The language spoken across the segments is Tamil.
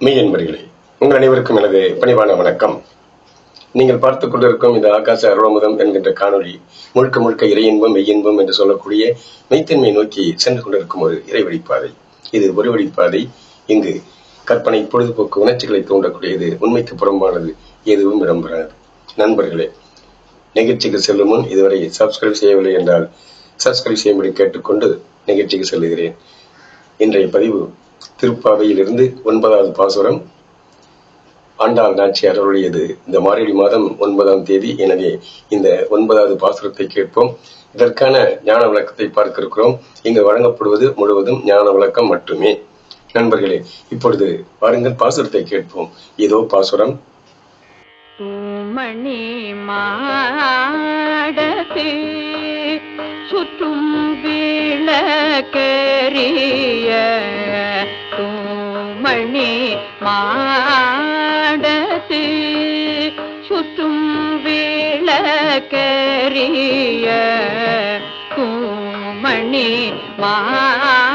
மெய் என்பர்களே உங்கள் அனைவருக்கும் எனது பணிவான வணக்கம். நீங்கள் பார்த்துக் கொண்டிருக்கும் இந்த ஆகாச அருளமுதம் என்கின்ற காணொளி முழுக்க முழுக்க இறையின்பம் மெய்யின்பம் என்று சொல்லக்கூடிய மெய்த்தன்மை நோக்கி சென்று கொண்டிருக்கும் ஒரு இறைவழிப்பாதை. இது ஒரு வழிப்பாதை. இங்கு கற்பனை பொழுதுபோக்கு உணர்ச்சிகளை தூண்டக்கூடியது உண்மைக்கு புறம்பானது எதுவும் இடம்பெறாது நண்பர்களே நிகழ்ச்சிக்கு செல்லும் முன் இதுவரை சப்ஸ்கிரைப் செய்யவில்லை என்றால் சப்ஸ்கிரைப் செய்யும்படி கேட்டுக்கொண்டு நிகழ்ச்சிக்கு செல்லுகிறேன் இன்றைய பதிவு திருப்பாவையிலிருந்து ஒன்பதாவது பாசுரம். ஆண்டாள் நாச்சியார் அவருடையது இந்த மார்கழி மாதம் ஒன்பதாம் தேதி. எனவே இந்த ஒன்பதாவது பாசுரத்தை கேட்போம். இதற்கான ஞான விளக்கத்தை பார்க்க இருக்கிறோம் இங்கு வழங்கப்படுவது முழுவதும் ஞான விளக்கம் மட்டுமே. நண்பர்களே இப்பொழுது பாருங்கள் பாசுரத்தை கேட்போம். இதோ பாசுரம். மணி மாடத்து சுற்றும் விளக்கரிய தூமணி மாடத்து சுற்றும் விளக்கரிய கூமணி மாடத்து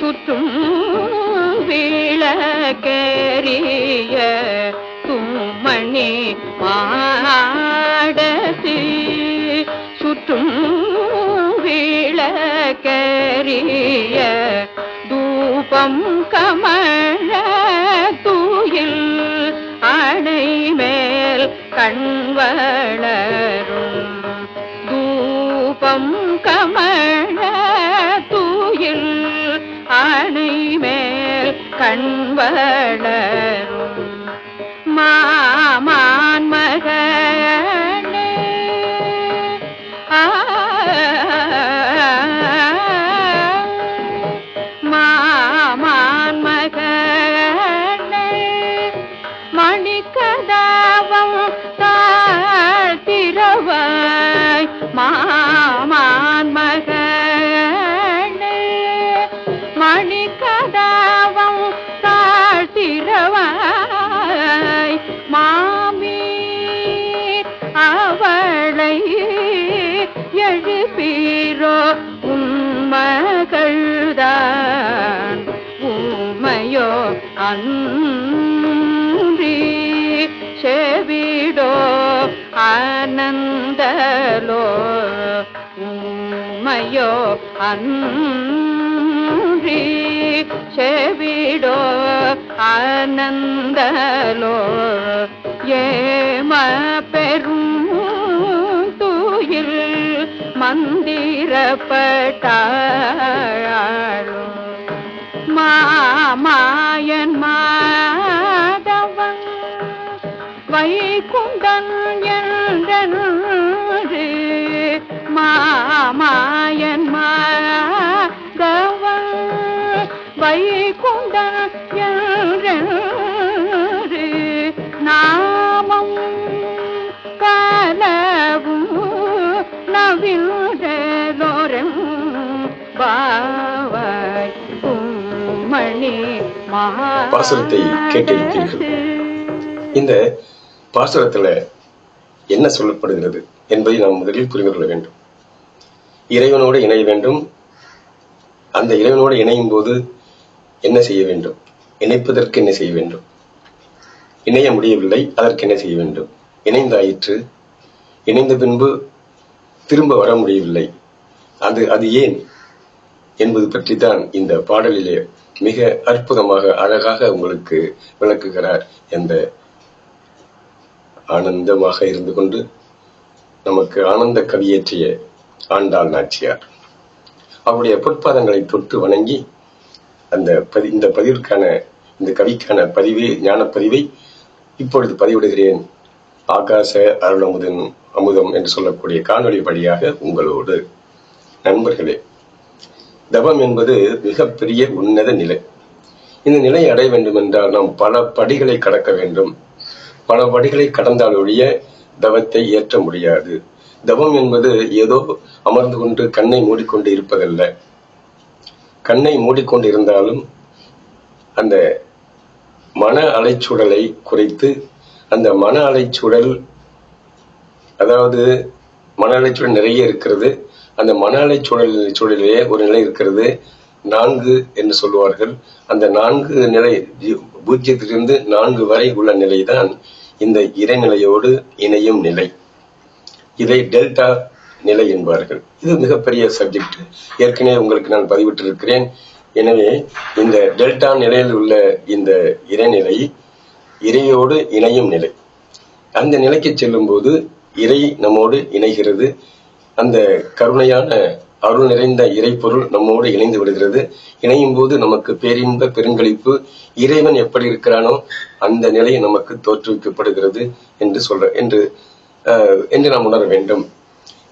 சுற்றும் விளக்கரிய கூமணி மாடத்து சுற்றும் விளக்கரிய தூபம் கமழ தூயில் அணை மேல் கண்வளரும் தூபம் கமழ தூயில் அணை மேல் கண்வளரும் மா அன்றி செவிடோ ஆனந்தலோ ஏம பெரும் துயில் மந்திரப்பட்டாளும் மாமா மாமாயன் மாதவன் வைகுண்டன் நாமம் கலவும் நவில்தலோரம் பாவாய் மணி பாசுரத்தை கேட்டிருப்பீர்கள். இந்த பாசுரத்துல என்ன சொல்லப்படுகிறது என்பதை நாம் முதலில் புரிந்து கொள்ள வேண்டும் இறைவனோடு இணைய வேண்டும். அந்த இறைவனோடு இணையும் போது என்ன செய்ய வேண்டும்? இணைப்பதற்கு என்ன செய்ய வேண்டும்? இணைய முடியவில்லை அதற்கு என்ன செய்ய வேண்டும்? இணைந்தாயிற்று. இணைந்த பின்பு திரும்ப வர முடியவில்லை. அது அது ஏன் என்பது பற்றி தான் இந்த பாடலிலே மிக அற்புதமாக அழகாக உங்களுக்கு விளக்குகிறார் என்ற ஆனந்தமாக இருந்து கொண்டு நமக்கு ஆனந்த கவியேற்றிய ஆண்டாள் நாச்சியார். அவருடைய பொற்பாதங்களை தொட்டு வணங்கி அந்த பதி இந்த பதிவிற்கான இந்த கவிக்கான பதிவு ஞானப்பதிவை இப்பொழுது பதிவிடுகிறேன். ஆகாச அருளமுதன் அமுதம் என்று சொல்லக்கூடிய காணொளி வழியாக உங்களோடு. நண்பர்களே தவம் என்பது மிகப்பெரிய உன்னத நிலை. இந்த நிலையை அடைய வேண்டும் என்றால் நாம் பல படிகளை கடக்க வேண்டும். பல படிகளை கடந்தால் ஒழிய தவத்தை ஏற்ற முடியாது. தவம் என்பது ஏதோ அமர்ந்து கொண்டு கண்ணை மூடிக்கொண்டு இருப்பதல்ல. கண்ணை மூடிக்கொண்டு இருந்தாலும் அந்த மன அலைச்சூழலை குறைத்து அந்த மன அலைச்சூழல் அதாவது மன அலைச்சூழல் நிறைய இருக்கிறது. அந்த மன அலைச்சூழல் சூழலிலே ஒரு நிலை இருக்கிறது. நான்கு என்று சொல்லுவார்கள். அந்த நான்கு நிலை பூஜ்ஜியத்திலிருந்து நான்கு வரை உள்ள நிலைதான் இந்த இறைநிலையோடு இணையும் நிலை. இதை டெல்டா நிலை என்பார்கள். இது மிகப்பெரிய சப்ஜெக்ட் ஏற்கனவே உங்களுக்கு நான் பதிவிட்டிருக்கிறேன். எனவே இந்த டெல்டா நிலையில் உள்ள இந்த இறைநிலை இறையோடு இணையும் நிலை. அந்த நிலைக்கு செல்லும்போது இறை நம்மோடு இணைகிறது. அந்த கருணையான அருள் நிறைந்த இறைப்பொருள் நம்மோடு இணைந்து விடுகிறது. இணையும் போது நமக்கு பேரின்ப பெருங்களிப்பு இறைவன் எப்படி இருக்கிறானோ அந்த நிலை நமக்கு தோற்றுவிக்கப்படுகிறது என்று சொல்ற என்று என்று நாம் உணர வேண்டும்.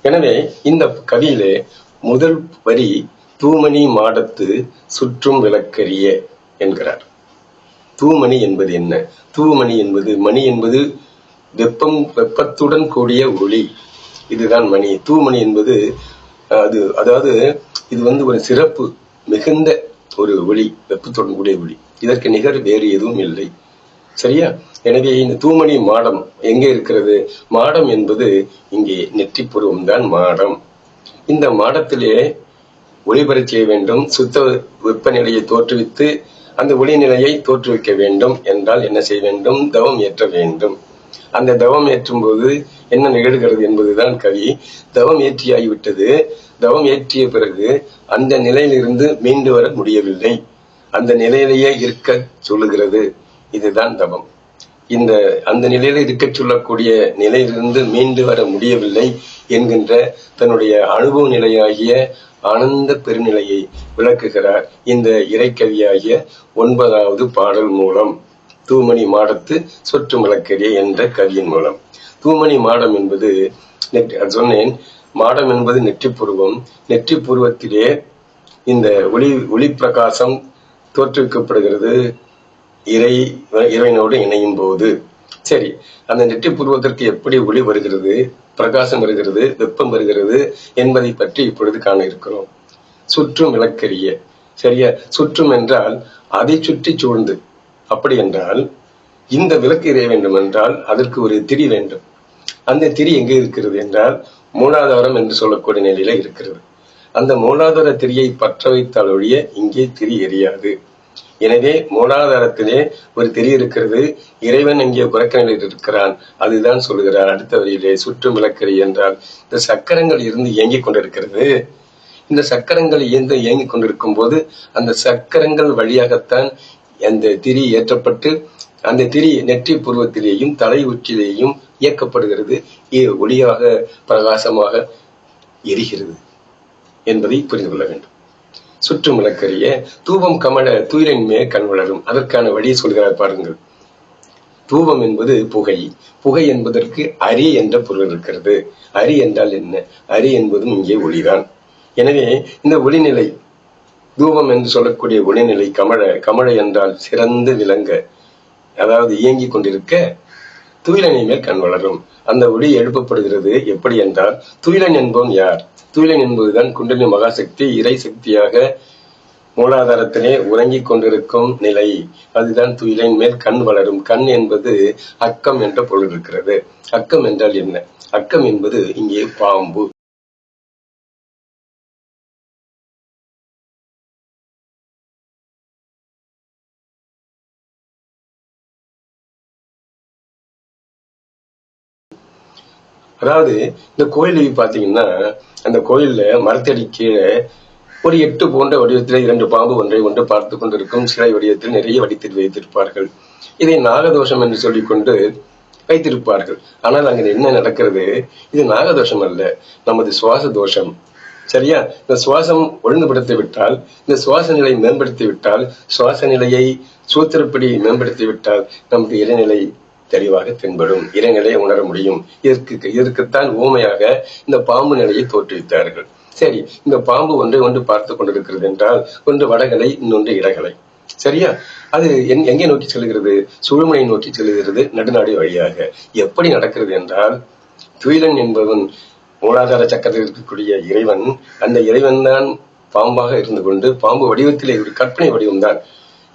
எனவே இந்த கவியிலே முதல் வரி தூமணி மாடத்து சுற்றும் விளக்கரிய என்கிறார். தூமணி என்பது என்ன? தூமணி என்பது மணி என்பது வெப்பம் வெப்பத்துடன் கூடிய ஒளி. இதுதான் மணி. தூமணி என்பது அது அதாவது இது வந்து ஒரு சிறப்பு மிகுந்த ஒரு ஒளி வெப்பத்துடன் கூடிய ஒளி. இதற்கு நிகர் வேறு எதுவும் இல்லை. சரியா? எனவே இந்த தூமணி மாடம் எங்கே இருக்கிறது? மாடம் என்பது இங்கே நெற்றிப்புருவம் தான் மாடம். இந்த மாடத்திலே ஒளிபரச் செய்ய வேண்டும் சுத்த வெப்பநிலையை தோற்றுவித்து அந்த ஒளிநிலையை தோற்றுவிக்க வேண்டும் என்றால் என்ன செய்ய வேண்டும்? தவம் ஏற்ற வேண்டும். அந்த தவம் ஏற்றும் போது என்ன நிகழ்கிறது என்பதுதான் கவி. தவம் ஏற்றியாகிவிட்டது. தவம் ஏற்றிய பிறகு அந்த நிலையிலிருந்து மீண்டு வர முடியவில்லை. அந்த நிலையிலேயே இருக்க சொல்லுகிறது. இதுதான் தவம். இந்த அந்த நிலையில இருக்க சொல்லக்கூடிய நிலையிலிருந்து மீண்டு வர முடியவில்லை என்கின்ற தன்னுடைய அனுபவ நிலையாகிய ஆனந்த பெருநிலையை விளக்குகிறார் இந்த இறைக்கவியாகிய ஒன்பதாவது பாடல் மூலம். தூமணி மாடத்து சொற்று மலக்கரிய என்ற கவியின் மூலம். தூமணி மாடம் என்பது சொன்னேன் மாடம் என்பது நெற்றிப்புருவம். நெற்றிப்புருவத்திலே இந்த ஒளி ஒளி பிரகாசம் தோற்றுவிக்கப்படுகிறது. இறை இறைவனோடு இணையும் போது சரி அந்த நெற்றி பூர்வத்திற்கு எப்படி ஒளி வருகிறது? பிரகாசம் வருகிறது? வெப்பம் வருகிறது? என்பதை பற்றி இப்பொழுது காண இருக்கிறோம். சுற்றும் விளக்கரிய சரியா? சுற்றும் என்றால் அதை சுற்றி சூழ்ந்து. அப்படி என்றால் இந்த விளக்கு எரிய வேண்டும் என்றால் அதற்கு ஒரு திரி வேண்டும். அந்த திரி எங்கே இருக்கிறது என்றால் மூலாதாரம் என்று சொல்லக்கூடிய நிலையில இருக்கிறது. அந்த மூலாதார திரியை பற்ற வைத்தால் ஒழிய இங்கே திரி எரியாது. எனவே மூலாதாரத்திலே ஒரு திரி இருக்கிறது. இறைவன் இங்கே குறைக்க நிலையில் இருக்கிறான். அதுதான் சொல்கிறார். அடுத்த வரியிலே சுற்று விளக்கறி என்றால் இந்த சக்கரங்கள் இருந்து இயங்கிக் கொண்டிருக்கிறது. இந்த சக்கரங்கள் இயந்து இயங்கிக் கொண்டிருக்கும் போது அந்த சக்கரங்கள் வழியாகத்தான் அந்த திரி ஏற்றப்பட்டு அந்த திரி நெற்றி புருவத்திலேயும் தலை உச்சிலேயும் இயக்கப்படுகிறது. ஒளியாக பிரகாசமாக எரிகிறது என்பதை புரிந்து கொள்ள வேண்டும். சுற்றும் தூவம் தூபம் கமல துயிலின் மே கண் வளரும் அதற்கான வழியை சொல்கிறார் பாருங்கள். தூபம் என்பது புகை. புகை என்பதற்கு அரி என்ற பொருள் இருக்கிறது. அரி என்றால் என்ன? அரி என்பதும் இங்கே ஒளிதான். எனவே இந்த ஒளிநிலை தூபம் என்று சொல்லக்கூடிய ஒளிநிலை கமழ கமழ என்றால் சிறந்து விளங்க அதாவது இயங்கிக் கொண்டிருக்க துயிலனை மேல் கண் வளரும். அந்த ஒளி எழுப்பப்படுகிறது எப்படி என்றால் துயிலன் என்பவன் யார்? துயிலன் என்பதுதான் குண்டலி மகாசக்தி இறை சக்தியாக மூலாதாரத்திலே உறங்கிக் கொண்டிருக்கும் நிலை. அதுதான் துயிலின் மேல் கண் வளரும். கண் என்பது அக்கம் என்ற பொருள் இருக்கிறது. அக்கம் என்றால் என்ன? அக்கம் என்பது இங்கே பாம்பு. அதாவது இந்த கோயிலுக்கு பாத்தீங்கன்னா அந்த கோயில்ல மரத்தடி கீழே ஒரு எட்டு போன்ற வடிவத்தில் இரண்டு பாம்பு ஒன்றை ஒன்று பார்த்து கொண்டிருக்கும் சிலை வடிவத்தில் நிறைய வடித்து வைத்திருப்பார்கள். இதை நாகதோஷம் என்று சொல்லிக்கொண்டு வைத்திருப்பார்கள். ஆனால் அங்கே என்ன நடக்கிறது? இது நாகதோஷம் அல்ல நமது சுவாச தோஷம் சரியா? இந்த சுவாசம் ஒழுங்குபடுத்தி விட்டால் இந்த சுவாச நிலை மேம்படுத்தி விட்டால் சுவாச நிலையை சூத்திரப்படி மேம்படுத்தி விட்டால் நமது இறைநிலை தெளிவாக தென்படும். இறைநிலையை உணர முடியும். இதற்கு இதற்குத்தான் ஊமையாக இந்த பாம்பு நிலையை தோற்றுவித்தார்கள். சரி இந்த பாம்பு ஒன்றை ஒன்று பார்த்து கொண்டிருக்கிறது என்றால் ஒன்று வடகலை இன்னொன்று இடகலை. சரியா? அது எங்கே நோக்கி செல்கிறது? சுழுமனை நோக்கி செல்கிறது நடுநாடு வழியாக. எப்படி நடக்கிறது என்றால் துயிலன் என்பவன் மூலாதார சக்கரத்தில் இருக்கக்கூடிய இறைவன் அந்த இறைவன் தான் பாம்பாக இருந்து கொண்டு பாம்பு வடிவத்திலே ஒரு கற்பனை வடிவம்தான்.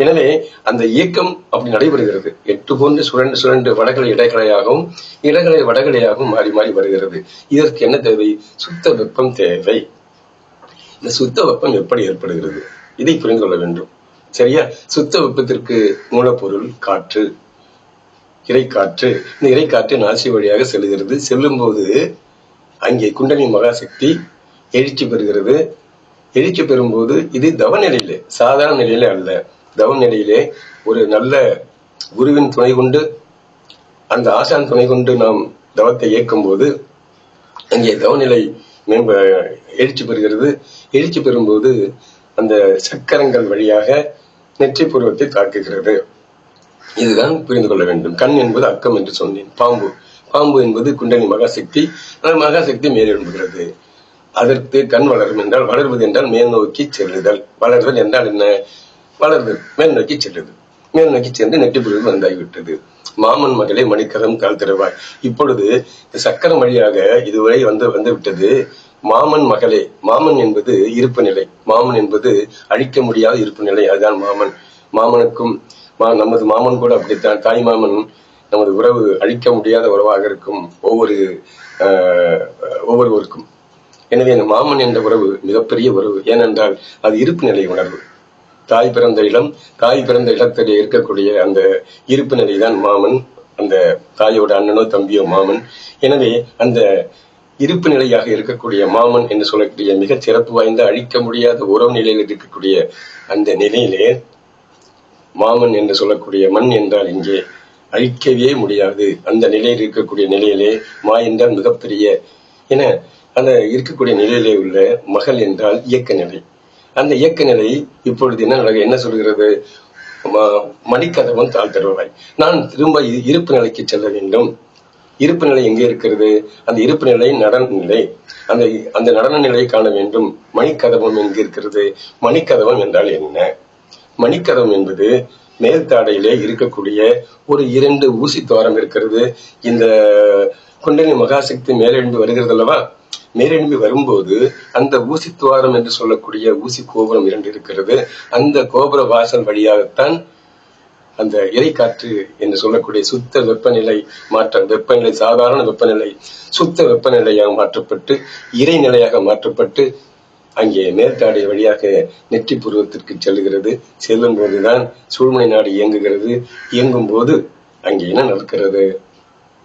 எனவே அந்த இயக்கம் அப்படி நடைபெறுகிறது. எட்டு போன்று சுழண்டு சுழண்டு வடகலை இடகலையாகவும் இடகலை வடகலையாகவும் மாறி மாறி வருகிறது. இதற்கு என்ன தேவை? சுத்த வெப்பம் தேவை. இந்த சுத்த வெப்பம் எப்படி ஏற்படுகிறது? இதை புரிந்து கொள்ள வேண்டும். சரியா? சுத்த வெப்பத்திற்கு மூலப்பொருள் காற்று இறைக்காற்று. இந்த இறைக்காற்று நாசி வழியாக செல்கிறது. செல்லும் போது அங்கே குண்டலி மகாசக்தி எழுச்சி பெறுகிறது. எழுச்சி பெறும்போது இது தவ நிலையில சாதாரண நிலையில அல்ல. தவ நிலையிலே ஒரு நல்ல குருவின் துணை கொண்டு அந்த ஆசான் துணை கொண்டு நாம் தவத்தை இயக்கும் போது அங்கே தவநிலை மேம்ப எழுச்சி பெறுகிறது. எழுச்சி பெறும்போது அந்த சக்கரங்கள் வழியாக நெற்றி பூர்வத்தை தாக்குகிறது. இதுதான் புரிந்து கொள்ள வேண்டும். கண் என்பது அக்கம் என்று சொன்னேன். பாம்பு. பாம்பு என்பது குண்டலி மகாசக்தி. அந்த மகாசக்தி மேலெழும்புகிறது. அதற்கு கண் வளரும் என்றால் வளர்வது என்றால் மேல் நோக்கி செல்லுதல். வளர்தல் என்றால் என்ன? வளர்ந்தது மேல் நோக்கி செல்லுது மேல் நோக்கி சென்று நெட்டி பொருள் வந்தாகிவிட்டது. மாமன் மகளே மணிக்கரம் கால் இப்பொழுது சக்கரம் வழியாக இதுவரை வந்து வந்து விட்டது மாமன் மகளே. மாமன் என்பது இருப்பு நிலை. மாமன் என்பது அழிக்க முடியாத இருப்பு நிலை. அதுதான் மாமன். மாமனுக்கும் மா- நமது மாமன் கூட அப்படித்தான். தாய் மாமன் நமது உறவு அழிக்க முடியாத உறவாக இருக்கும் ஒவ்வொரு ஒவ்வொருவருக்கும். எனவே அந்த மாமன் என்ற உறவு மிகப்பெரிய உறவு. ஏனென்றால் அது இருப்பு நிலை உணர்வு. தாய் பிறந்த இடம் தாய் பிறந்த இடத்திலே இருக்கக்கூடிய அந்த இருப்பு நிலைதான் மாமன் அந்த தாயோட அண்ணனோ தம்பியோ மாமன். எனவே அந்த இருப்பு நிலையாக இருக்கக்கூடிய மாமன் என்று சொல்லக்கூடிய மிகச் சிறப்பு வாய்ந்த அழிக்க முடியாத உறவு நிலையில் இருக்கக்கூடிய அந்த நிலையிலே மாமன் என்று சொல்லக்கூடிய மண் என்றால் இங்கே அழிக்கவே முடியாது. அந்த நிலையில் இருக்கக்கூடிய நிலையிலே மா என்றால் மிகப்பெரிய என அந்த இருக்கக்கூடிய நிலையிலே உள்ள மகள் என்றால் இயக்க நிலை. அந்த இயக்க நிலை இப்பொழுது என்ன நடக்க என்ன சொல்கிறது? மணிக்கதவன் மணிக்கதவம் தாழ் தருவாய் நான் திரும்ப இருப்பு நிலைக்கு செல்ல வேண்டும். இருப்பு நிலை எங்கே இருக்கிறது? அந்த இருப்பு நிலை நடன நிலை. அந்த அந்த நடன நிலையை காண வேண்டும். மணிக்கதவம் எங்கே இருக்கிறது? மணிக்கதவம் என்றால் என்ன? மணிக்கதவம் என்பது மேல்தாடையிலே இருக்கக்கூடிய ஒரு இரண்டு ஊசி துவாரம் இருக்கிறது. இந்த குண்டலி மகாசக்தி மேலெழுந்து வருகிறது அல்லவா? மேலெழும்பி வரும்போது அந்த ஊசி துவாரம் என்று சொல்லக்கூடிய ஊசி கோபுரம் இரண்டு இருக்கிறது. அந்த கோபுர வாசல் வழியாகத்தான் அந்த இறைக்காற்று என்று சொல்லக்கூடிய சுத்த வெப்பநிலை மாற்றம் வெப்பநிலை சாதாரண வெப்பநிலை சுத்த வெப்பநிலையாக மாற்றப்பட்டு இறைநிலையாக மாற்றப்பட்டு அங்கே மேல்தாடை வழியாக நெற்றி புருவத்திற்கு செல்லுகிறது. செல்லும் போதுதான் சூழ்மனை நாடு இயங்குகிறது. இயங்கும் போது அங்கே என்ன நடக்கிறது?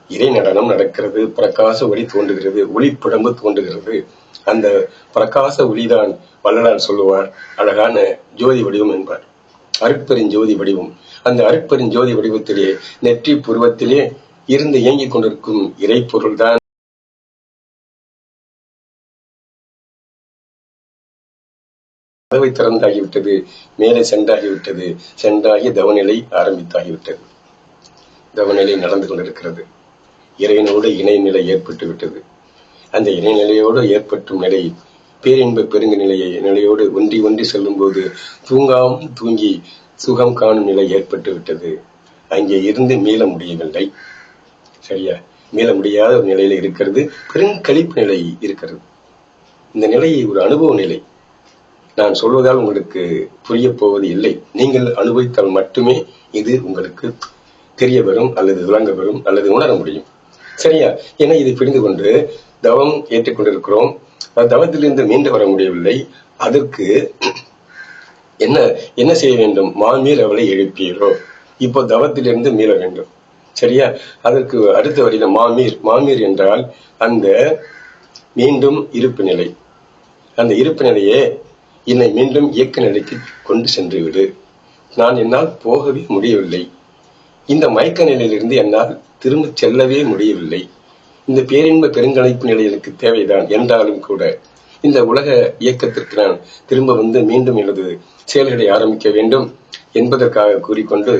இறை நடனம் நடக்கிறது பிரகாச ஒளி தோன்றுகிறது ஒளிப்பிடம்பு தோன்றுகிறது. அந்த பிரகாச ஒளிதான் வள்ளலார் சொல்லுவார் அழகான ஜோதி வடிவம் என்பார். அருட்பெருஞ்சோதி வடிவம். அந்த அருட்பெருஞ்சோதி வடிவத்திலே நெற்றி புருவத்திலே இருந்து இயங்கிக் கொண்டிருக்கும் இறைப்பொருள்தான். கதவை திறந்தாகிவிட்டது மேலே சென்றாகிவிட்டது சென்றாகி தவநிலை ஆரம்பித்தாகிவிட்டது. தவநிலை நடந்து கொண்டிருக்கிறது. இறைவனோடு இணைநிலை ஏற்பட்டு விட்டது. அந்த இணைநிலையோடு ஏற்பட்டும் நிலை பேரின்ப பெருங்கு நிலையை நிலையோடு ஒன்றி ஒன்றி செல்லும் போது தூங்கி சுகம் காணும் நிலை ஏற்பட்டு விட்டது. அங்கே இருந்து மீள முடியவில்லை. சரியா? மீள முடியாத ஒரு நிலையில இருக்கிறது. பெருங்கழிப்பு நிலை இருக்கிறது. இந்த நிலை ஒரு அனுபவ நிலை. நான் சொல்வதால் உங்களுக்கு புரிய போவது இல்லை. நீங்கள் அனுபவித்தால் மட்டுமே இது உங்களுக்கு தெரிய வரும் அல்லது விளங்க வரும் அல்லது உணர முடியும். சரியா? ஏன்னா இதை புரிந்து கொண்டு தவம் ஏற்றுக்கொண்டிருக்கிறோம். அந்த தவத்திலிருந்து மீண்டு வர முடியவில்லை. அதற்கு என்ன என்ன செய்ய வேண்டும்? மாமீர் அவளை எழுப்பீரோ இப்போ தவத்திலிருந்து மீள வேண்டும். சரியா? அதற்கு அடுத்த வரியில மாமீர். மாமீர் என்றால் அந்த மீண்டும் இருப்பு நிலை. அந்த இருப்பு நிலையே என்னை மீண்டும் இயக்க நிலைக்கு கொண்டு சென்று விடு. நான் என்னால் போகவே முடியவில்லை. இந்த மயக்க நிலையிலிருந்து என்னால் திரும்ப செல்லவே முடியவில்லை. இந்த பேரின்ப பெருங்கலைப்பு நிலை எனக்கு தேவைதான் என்றாலும் கூட இந்த உலக இயக்கத்திற்கு நான் திரும்ப வந்து மீண்டும் எனது செயல்களை ஆரம்பிக்க வேண்டும் என்பதற்காக கூறிக்கொண்டு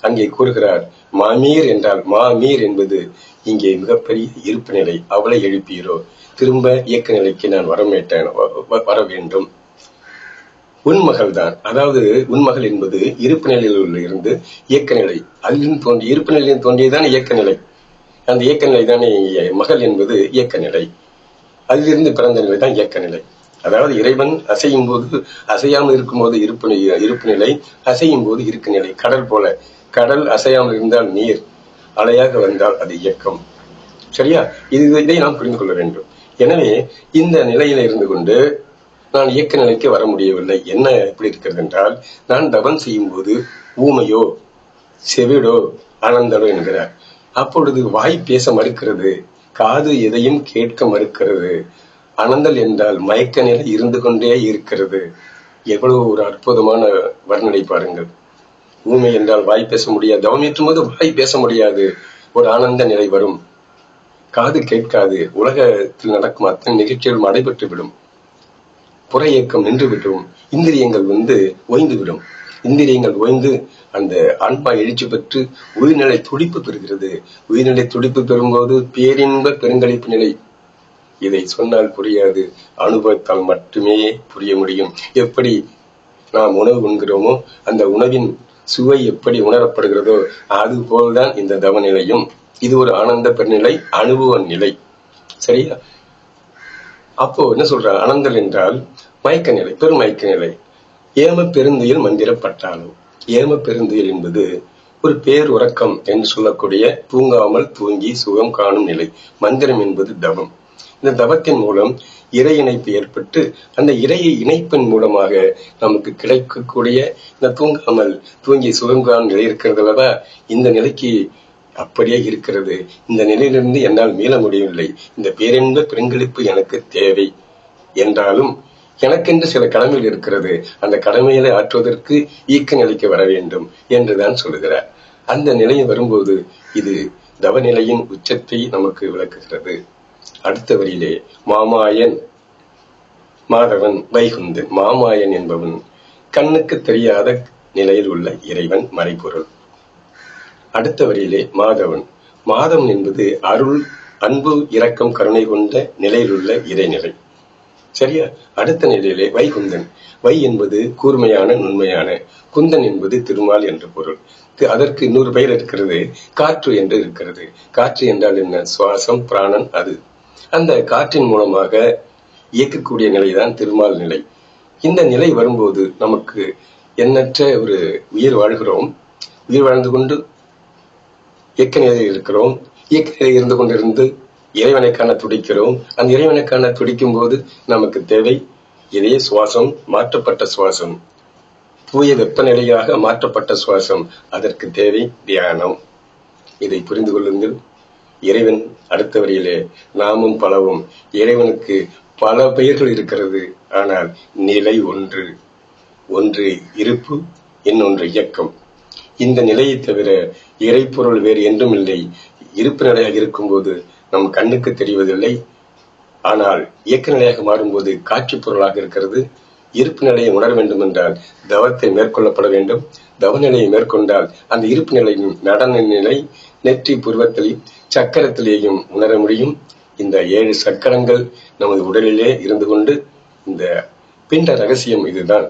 அங்கே கூறுகிறார் மாமீர் என்றால் மாமீர் என்பது இங்கே மிகப்பெரிய இருப்பு நிலை அவளை எழுப்பீரோ திரும்ப இயக்க நிலைக்கு நான் வரமேட்டேன் வ- வர வேண்டும். உன்மகள் தான் அதாவது உன்மகள் என்பது இருப்பு நிலையில் இருந்து இயக்க நிலை அதிலிருந்து தோன்றிய இருப்பு நிலையில் தோன்றியதுதான் இயக்க நிலை அந்த இயக்க நிலை தானே மகள் என்பது இயக்க நிலை அதிலிருந்து பிறந்த நிலை தான் இயக்க நிலை அதாவது இறைவன் அசையும் போது அசையாமல் இருக்கும்போது இருப்பு இருப்பு நிலை அசையும் போது இருக்கு நிலை கடல் போல. கடல் அசையாமல் இருந்தால் நீர். அலையாக வந்தால் அது இயக்கம். சரியா? இது இதை நாம் புரிந்து கொள்ள வேண்டும். எனவே இந்த நிலையில இருந்து கொண்டு நான் இயக்க நிலைக்கு வர முடியவில்லை. என்ன எப்படி இருக்கிறது என்றால் நான் தவம் செய்யும் போது ஊமையோ செவிடோ ஆனந்தனோ என்கிறார். அப்பொழுது வாய் பேச மறுக்கிறது காது எதையும் கேட்க மறுக்கிறது. அனந்தல் என்றால் மயக்க நிலை இருந்து கொண்டே இருக்கிறது. எவ்வளவு ஒரு அற்புதமான வர்ணனை பாருங்கள். ஊமை என்றால் வாய் பேச முடியாது. தவம் ஏற்றும் போது வாய் பேச முடியாது. ஒரு ஆனந்த நிலை வரும். காது கேட்காது. உலகத்தில் நடக்கும் அத்தனை நிகழ்ச்சிகளும் நடைபெற்று விடும் புற இயக்கம் நின்றுவிடும் இந்திரியங்கள் வந்து ஓய்ந்துவிடும். இந்திரியங்கள் ஓய்ந்து அந்த ஆன்மா எழுச்சி பெற்று உயிர்நிலை துடிப்பு பெறுகிறது. உயிர்நிலை துடிப்பு பெறும்போது பேரின்ப பெருங்களிப்பு நிலை. இதை சொன்னால் புரியாது. அனுபவத்தால் மட்டுமே புரிய முடியும். எப்படி நாம் உணவு உண்கிறோமோ அந்த உணவின் சுவை எப்படி உணரப்படுகிறதோ அது போல்தான் இந்த தவநிலையும். இது ஒரு ஆனந்த பெருநிலை அனுபவ நிலை. சரியா? அப்போ என்ன சொல்ற அனந்தல் என்றால் மயக்க நிலை பெரும் மயக்க நிலை ஏம பெருந்துயில் மந்திரப்பட்டாலும் ஏம பெருந்துயில் என்பது ஒரு பேர் உறக்கம் என்று சொல்லக்கூடிய தூங்காமல் தூங்கி சுகம் காணும் நிலை. மந்திரம் என்பது தவம். இந்த தவத்தின் மூலம் இறை இணைப்பு ஏற்பட்டு அந்த இறையை இணைப்பின் மூலமாக நமக்கு கிடைக்கக்கூடிய இந்த தூங்காமல் தூங்கி சுகம் காணும் நிலை இருக்கிறது அல்லவா? இந்த நிலைக்கு அப்படியே இருக்கிறது. இந்த நிலையிலிருந்து என்னால் மீள முடியவில்லை. இந்த பேரின்ப பெருங்களிப்பு எனக்கு தேவை. என்றாலும் எனக்கென்று சில கடமைகள் இருக்கிறது. அந்த கடமைகளை ஆற்றுவதற்கு ஈக்க நிலைக்கு வர வேண்டும் என்றுதான் சொல்லுகிறார். அந்த நிலையை வரும்போது இது தவநிலையின் உச்சத்தை நமக்கு விளக்குகிறது. அடுத்த வரியிலே மாமாயன் மாதவன் வைகுந்தன் மாமாயன் என்பவன் கண்ணுக்கு தெரியாத நிலையில் உள்ள இறைவன் மறைபொருள். அடுத்த வரியிலே மாதவன். மாதவன் என்பது அருள் அன்பு இரக்கம் கருணை கொண்ட நிலையிலுள்ள இறைநிலை. சரியா? அடுத்த நிலையிலே வைகுந்தன். வை என்பது கூர்மையான நுண்மையான. குந்தன் என்பது திருமால் என்ற பொருள். அதற்கு இன்னொரு பெயர் இருக்கிறது. காற்று என்று இருக்கிறது. காற்று என்றால் என்ன? சுவாசம் பிராணன் அது. அந்த காற்றின் மூலமாக இயக்கக்கூடிய நிலைதான் திருமால் நிலை. இந்த நிலை வரும்போது நமக்கு எண்ணற்ற ஒரு உயிர் வாழ்கிறோம். உயிர் வாழ்ந்து கொண்டு இயக்க நிலையில் இருக்கிறோம். இயக்க நிலையில் இருந்து கொண்டிருந்து இறைவனை காண துடிக்கிறோம். அந்த இறைவனை காண துடிக்கும் போது நமக்கு தேவை இதய சுவாசம் மாற்றப்பட்ட சுவாசம். தூய வெப்பநிலையாக மாற்றப்பட்ட சுவாசம். அதற்கு தேவை தியானம். இதை புரிந்து கொள்ளுங்கள். இறைவன் அடுத்த வரியிலே நாமும் பலவும். இறைவனுக்கு பல பெயர்கள் இருக்கிறது. ஆனால் நிலை ஒன்று. ஒன்று இருப்பு இன்னொன்று இயக்கம். இந்த நிலையை தவிர இறைப்பொருள் வேறு என்றும் இல்லை இருப்பு நிலையாக இருக்கும்போது நம் கண்ணுக்கு தெரிவதில்லை. ஆனால் இயக்க நிலையாக மாறும்போது காட்சி பொருளாக இருக்கிறது. இருப்பு நிலையை உணர வேண்டும் என்றால் தவத்தை மேற்கொள்ளப்பட வேண்டும். தவ நிலையை மேற்கொண்டால் அந்த இருப்பு நிலையின் நடன நிலை நெற்றி புருவத்திலையும் சக்கரத்திலேயும் உணர முடியும். இந்த ஏழு சக்கரங்கள் நமது உடலிலே இருந்து கொண்டு இந்த பிண்ட ரகசியம் இதுதான்.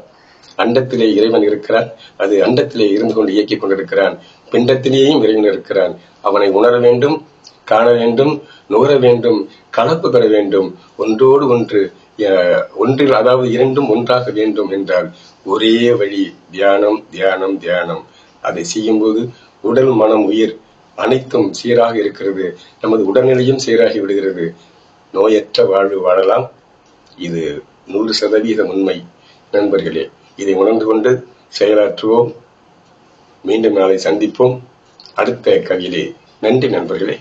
அண்டத்திலே இறைவன் இருக்கிறான். அது அண்டத்திலே இருந்து கொண்டு இயக்கிக் கொண்டிருக்கிறான். பிண்டத்திலேயும் இறைவன் இருக்கிறான். அவனை உணர வேண்டும். காண வேண்டும் நுகர வேண்டும் கலப்பு பெற வேண்டும் ஒன்றோடு ஒன்று ஒன்றில் அதாவது இரண்டும் ஒன்றாக வேண்டும் என்றால் ஒரே வழி தியானம் தியானம் தியானம். அதை செய்யும்போது உடல் மனம் உயிர் அனைத்தும் சீராக இருக்கிறது. நமது உடல்நிலையும் சீராகி விடுகிறது. நோயற்ற வாழ்வு வாழலாம். இது நூறு சதவீத உண்மை. நண்பர்களே இதை உணர்ந்து கொண்டு செயலாற்றுவோம். மீண்டும் நாளை சந்திப்போம். அடுத்த கவியிலே நன்றி நண்பர்களே.